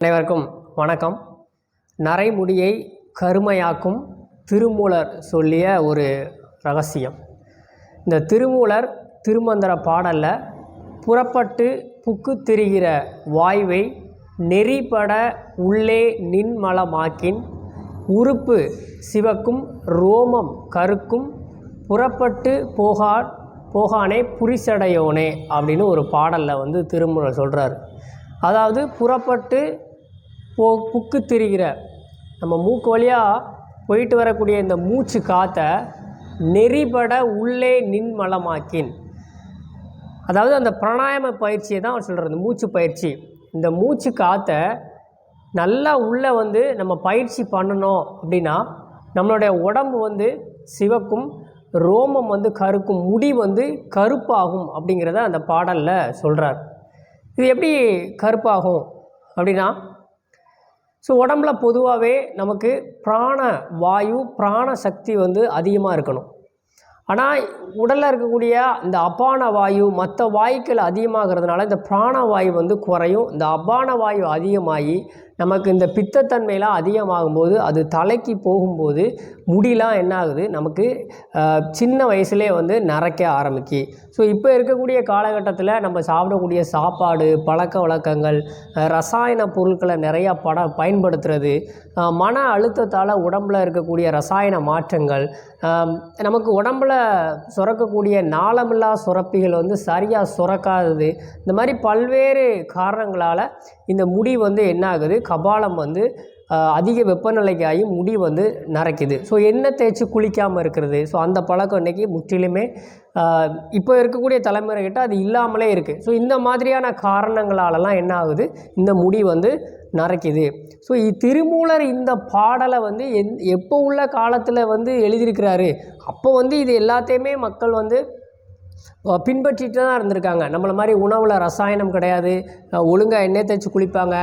அனைவருக்கும் வணக்கம். நரைமுடியை கருமையாக்கும் திருமூலர் சொல்லிய ஒரு ரகசியம். இந்த திருமூலர் திருமந்திர பாடலில் புறப்பட்டு புக்கு திரிகிற வாய்வை நெறிபட உள்ளே நின்மலமாக்கின் உறுப்பு சிவக்கும் ரோமம் கருக்கும் புறப்பட்டு போகா போகானே புரிசடையோனே அப்படின்னு ஒரு பாடலில் வந்து திருமூலர் சொல்கிறார் அதாவது புறப்பட்டு போ புக்கு திரிகிற. நம்ம மூக்கு வழியாக போயிட்டு வரக்கூடிய இந்த மூச்சு காற்றை நெறிபட உள்ளே நின்மலமாக்கின் அதாவது அந்த பிராணாயாம பயிற்சியை தான் அவர் சொல்கிறது மூச்சு பயிற்சி. இந்த மூச்சு காற்றை நல்லா உள்ளே வந்து நம்ம பயிற்சி பண்ணணும் அப்படின்னா நம்மளுடைய உடம்பு வந்து சிவக்கும் ரோமம் வந்து கருக்கும் முடி வந்து கருப்பாகும் அப்படிங்கிறத அந்த பாடலில் சொல்கிறார் இது எப்படி கருப்பாகும் அப்படின்னா ஸோ உடம்புல பொதுவாகவே நமக்கு பிராண வாயு பிராண சக்தி வந்து அதிகமாக இருக்கணும். ஆனால் உடலில் இருக்கக்கூடிய இந்த அபான வாயு மற்ற வாயுக்கள் அதிகமாகிறதுனால இந்த பிராண வாயு வந்து குறையும். இந்த அபான வாயு அதிகமாகி நமக்கு இந்த பித்தத்தன்மையெல்லாம் அதிகமாகும்போது அது தலைக்கு போகும்போது முடியெலாம் என்ன ஆகுது நமக்கு சின்ன வயசுலேயே வந்து நரைக்க ஆரம்பிக்கு. ஸோ இப்போ இருக்கக்கூடிய காலகட்டத்தில் நம்ம சாப்பிடக்கூடிய சாப்பாடு பழக்க வழக்கங்கள் ரசாயன பொருட்களை நிறையா பட பயன்படுத்துறது மன அழுத்தத்தால் உடம்புல இருக்கக்கூடிய ரசாயன மாற்றங்கள் நமக்கு உடம்புல சுரக்கக்கூடிய நாளமில்லா சுரப்பிகள் வந்து சரியாக சுரக்காதது இந்த மாதிரி பல்வேறு காரணங்களால் இந்த முடி வந்து என்ன ஆகுது கபாலம் வந்து அதிக வெப்பநிலைக்கு ஆகி முடி வந்து நரைக்குது. ஸோ எண்ணெய் தேய்ச்சி குளிக்காமல் இருக்கிறது. ஸோ அந்த பழக்கம் இன்றைக்கி முற்றிலுமே இப்போ இருக்கக்கூடிய தலைமுறைகிட்ட அது இல்லாமலே இருக்குது ஸோ இந்த மாதிரியான காரணங்களாலலாம் என்ன ஆகுது? இந்த முடி வந்து நரைக்குது. ஸோ திருமூலர் இந்த பாடலை வந்து எந் எப்போ உள்ள காலத்தில் வந்து எழுதியிருக்கிறாரு? அப்போ வந்து இது எல்லாத்தையுமே மக்கள் வந்து பின்பற்றிட்டு தான் இருந்திருக்காங்க. நம்மளை மாதிரி உணவில் ரசாயனம் கிடையாது. ஒழுங்காக எண்ணெய் தேய்ச்சி குளிப்பாங்க.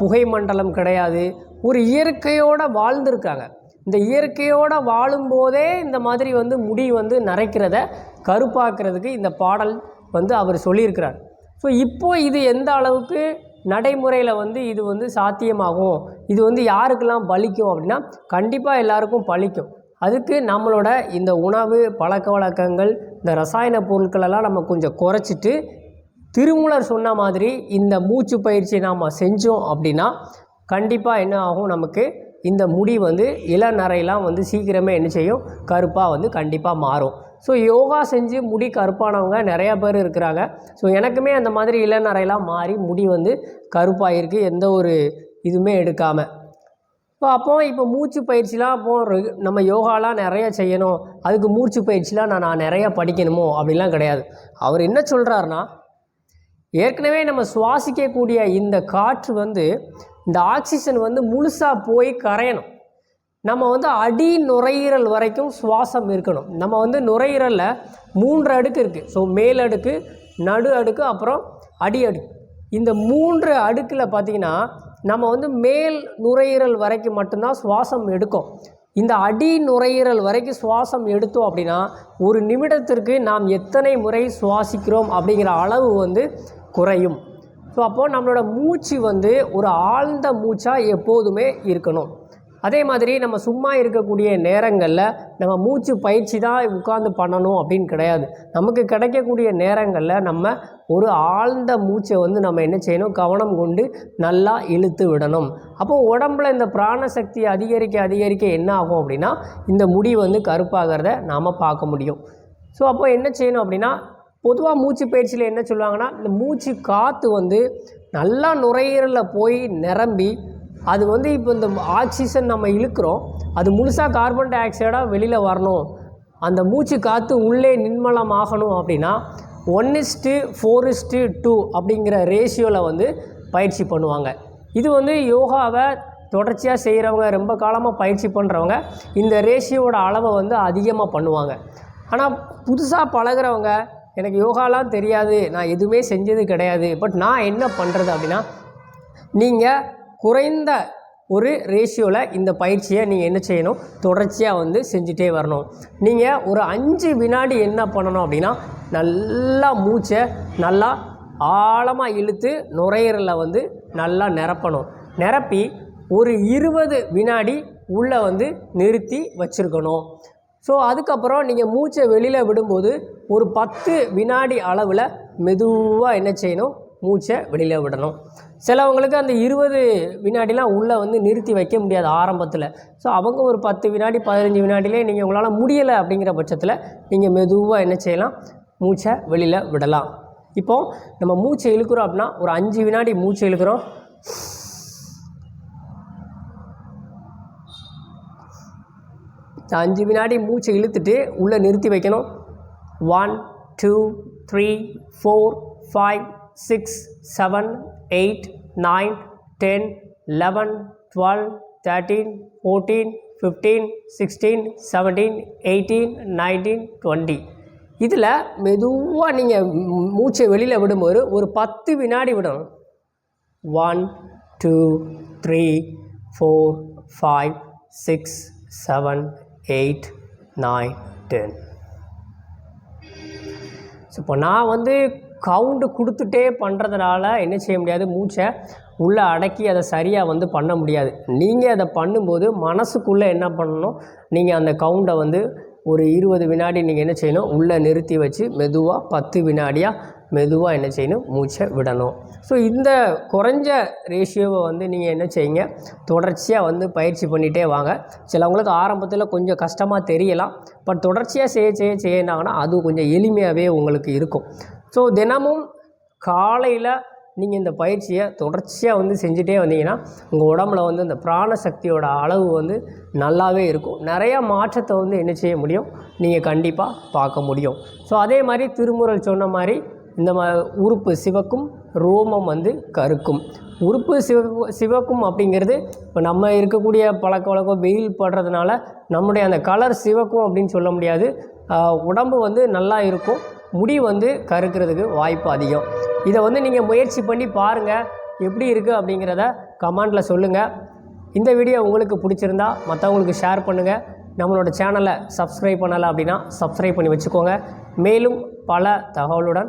புகை மண்டலம் கிடையாது. ஒரு இயற்கையோடு வாழ்ந்திருக்காங்க. இந்த இயற்கையோடு வாழும்போதே இந்த மாதிரி வந்து முடி வந்து நரைக்கிறத கருப்பாக்குறதுக்கு இந்த பாடல் வந்து அவர் சொல்லியிருக்கிறார். ஸோ இப்போ இது எந்த அளவுக்கு நடைமுறையில் வந்து இது வந்து சாத்தியமாகும்? இது வந்து யாருக்கெல்லாம் பலிக்கும் அப்படின்னா கண்டிப்பாக எல்லாருக்கும் பலிக்கும். அதுக்கு நம்மளோட இந்த உணவு பழக்க வழக்கங்கள் இந்த ரசாயன பொருட்களெல்லாம் நம்ம கொஞ்சம் குறைச்சிட்டு திருமூலர் சொன்ன மாதிரி இந்த மூச்சு பயிற்சி நாம் செஞ்சோம் அப்படின்னா கண்டிப்பாக என்ன ஆகும்? நமக்கு இந்த முடி வந்து இளநரையெல்லாம் வந்து சீக்கிரமே என்ன செய்யும்? கருப்பாக வந்து கண்டிப்பாக மாறும். ஸோ யோகா செஞ்சு முடி கருப்பானவங்க நிறையா பேர் இருக்கிறாங்க. ஸோ எனக்குமே அந்த மாதிரி இளநரையெல்லாம் மாறி முடி வந்து கருப்பாயிருக்கு. எந்த ஒரு இதுவுமே எடுக்காமல் ஸோ அப்போ இப்போ மூச்சு பயிற்சிலாம் அப்போ நம்ம யோகாலாம் நிறைய செய்யணும். அதுக்கு மூச்சு பயிற்சிலாம் நான் நான் நிறையா படிக்கணுமோ? அப்படிலாம் கிடையாது. அவர் என்ன சொல்கிறாருன்னா ஏற்கனவே நம்ம சுவாசிக்கக்கூடிய இந்த காற்று வந்து இந்த ஆக்சிஜன் வந்து முழுசாக போய் கரையணும். நம்ம வந்து அடி நுரையீரல் வரைக்கும் சுவாசம் இருக்கணும். நம்ம வந்து நுரையீரலில் மூன்று அடுக்கு இருக்குது ஸோ மேல் அடுக்கு நடு அடுக்கு அப்புறம் அடி அடுக்கு. இந்த மூன்று அடுக்கில் பார்த்திங்கன்னா நம்ம வந்து மேல் நுரையீரல் வரைக்கும் மட்டும்தான் சுவாசம் எடுக்கும். இந்த அடி நுரையீரல் வரைக்கும் சுவாசம் எடுத்தோம் அப்படின்னா ஒரு நிமிடத்திற்கு நாம் எத்தனை முறை சுவாசிக்கிறோம் அப்படிங்கிற அளவு வந்து குறையும். ஸோ அப்போது நம்மளோட மூச்சு வந்து ஒரு ஆழ்ந்த மூச்சாக எப்போதுமே இருக்கணும். அதே மாதிரி நம்ம சும்மா இருக்கக்கூடிய நேரங்களில் நம்ம மூச்சு பயிற்சி தான் உட்காந்து பண்ணணும் அப்படின்னு கிடையாது. நமக்கு கிடைக்கக்கூடிய நேரங்களில் நம்ம ஒரு ஆழ்ந்த மூச்சை வந்து நம்ம என்ன செய்யணும்? கவனம் கொண்டு நல்லா இழுத்து விடணும். அப்போ உடம்புல இந்த பிராணசக்தி அதிகரிக்க அதிகரிக்க என்ன ஆகும் அப்படின்னா இந்த முடி வந்து கருப்பாகிறத நாம் பார்க்க முடியும். ஸோ அப்போ என்ன செய்யணும் அப்படின்னா பொதுவாக மூச்சு பயிற்சியில் என்ன சொல்லுவாங்கன்னா இந்த மூச்சு காற்று வந்து நல்லா நுரையீரலில் போய் நிரம்பி அது வந்து இப்போ இந்த ஆக்சிஜன் நம்ம இழுக்கிறோம் அது முழுசாக கார்பன் டை ஆக்சைடாக வெளியில் வரணும். அந்த மூச்சு காற்று உள்ளே நின்மலம் ஆகணும் அப்படின்னா one is to four is to two அப்படிங்கிற ரேஷியோவில் வந்து பயிற்சி பண்ணுவாங்க. இது வந்து யோகாவை தொடர்ச்சியாக செய்கிறவங்க ரொம்ப காலமாக பயிற்சி பண்ணுறவங்க இந்த ரேஷியோட அளவை வந்து அதிகமாக பண்ணுவாங்க. ஆனால் புதுசாக பழகுறவங்க எனக்கு யோகாலாம் தெரியாது நான் எதுவுமே செஞ்சது கிடையாது. பட் நான் என்ன பண்ணுறது அப்படின்னா நீங்கள் குறைந்த ஒரு ரேஷியோவில் இந்த பயிற்சியை நீங்கள் என்ன செய்யணும்? தொடர்ச்சியாக வந்து செஞ்சுட்டே வரணும். நீங்கள் ஒரு அஞ்சு வினாடி என்ன பண்ணணும் அப்படின்னா நல்லா மூச்சை நல்லா ஆழமாக இழுத்து நுரையீரலில் வந்து நல்லா நிரப்பணும். நிரப்பி ஒரு இருபது வினாடி உள்ளே வந்து நிறுத்தி வச்சுருக்கணும். ஸோ அதுக்கப்புறம் நீங்கள் மூச்சை வெளியில் விடும்போது ஒரு பத்து வினாடி அளவில் மெதுவாக என்ன செய்யணும்? மூச்சை வெளியில் விடணும். சிலவங்களுக்கு அந்த இருபது வினாடிலாம் உள்ளே வந்து நிறுத்தி வைக்க முடியாது ஆரம்பத்தில். ஸோ அவங்க ஒரு பத்து வினாடி பதினஞ்சு வினாடிலே நீங்கள் உங்களால் முடியலை அப்படிங்கிற பட்சத்தில் நீங்கள் மெதுவாக என்ன செய்யலாம்? மூச்சை வெளியில் விடலாம். இப்போது நம்ம மூச்சை இழுக்கிறோம் அப்படின்னா ஒரு அஞ்சு வினாடி மூச்சை இழுக்கிறோம். அஞ்சு வினாடி மூச்சை இழுத்துட்டு உள்ளே நிறுத்தி வைக்கணும். One two three four five six seven eight nine ten eleven twelve thirteen fourteen fifteen sixteen seventeen eighteen nineteen twenty இதில் மெதுவாக நீங்கள் மூச்சை வெளியில் விடும்போது ஒரு பத்து வினாடி விடணும். One two three four five six seven eight nine ten. So இப்போ நான் வந்து கவுண்டு கொடுத்துட்டே பண்ணுறதுனால என்ன செய்ய முடியாது? மூச்சை உள்ளே அடக்கி அதை சரியாக வந்து பண்ண முடியாது. நீங்கள் அதை பண்ணும்போது மனசுக்குள்ளே என்ன பண்ணணும்? நீங்கள் அந்த கவுண்டை வந்து ஒரு இருபது வினாடி நீங்கள் என்ன செய்யணும்? உள்ளே நிறுத்தி வச்சு மெதுவாக பத்து வினாடியாக மெதுவாக என்ன செய்யணும்? மூச்சை விடணும். ஸோ இந்த குறைஞ்ச ரேஷியோவை வந்து நீங்கள் என்ன செய்யுங்க? தொடர்ச்சியாக வந்து பயிற்சி பண்ணிகிட்டே வாங்க. சிலவங்களுக்கு ஆரம்பத்தில் கொஞ்சம் கஷ்டமாக தெரியலாம். பட் தொடர்ச்சியாக செய்ய செய்ய செய்யினாங்கன்னா அது கொஞ்சம் எளிமையாகவே உங்களுக்கு இருக்கும். ஸோ தினமும் காலையில் நீங்கள் இந்த பயிற்சியை தொடர்ச்சியாக வந்து செஞ்சுட்டே வந்தீங்கன்னா உங்கள் உடம்புல வந்து இந்த பிராண சக்தியோட அளவு வந்து நல்லாவே இருக்கும். நிறையா மாற்றத்தை வந்து என்ன செய்ய முடியும்? நீங்கள் கண்டிப்பாக பார்க்க முடியும். ஸோ அதே மாதிரி திருமுறள் சொன்ன மாதிரி இந்த மா உறுப்பு சிவக்கும் ரோமம் வந்து கருக்கும். உறுப்பு சிவ சிவக்கும் அப்படிங்கிறது இப்போ நம்ம இருக்கக்கூடிய பழக்க வழக்கம் வெயில் படுறதுனால நம்முடைய அந்த கலர் சிவக்கும் அப்படின்னு சொல்ல முடியாது. உடம்பு வந்து நல்லா இருக்கும். முடி வந்து கருக்கிறதுக்கு வாய்ப்பு அதிகம். இதை வந்து நீங்கள் முயற்சி பண்ணி பாருங்கள் எப்படி இருக்குது அப்படிங்கிறத கமெண்டில் சொல்லுங்கள் இந்த வீடியோ உங்களுக்கு பிடிச்சிருந்தா மற்றவங்களுக்கு ஷேர் பண்ணுங்கள் நம்மளோட சேனலை சப்ஸ்கிரைப் பண்ணலை அப்படின்னா சப்ஸ்கிரைப் பண்ணி வச்சுக்கோங்க. மேலும் பல தகவலுடன்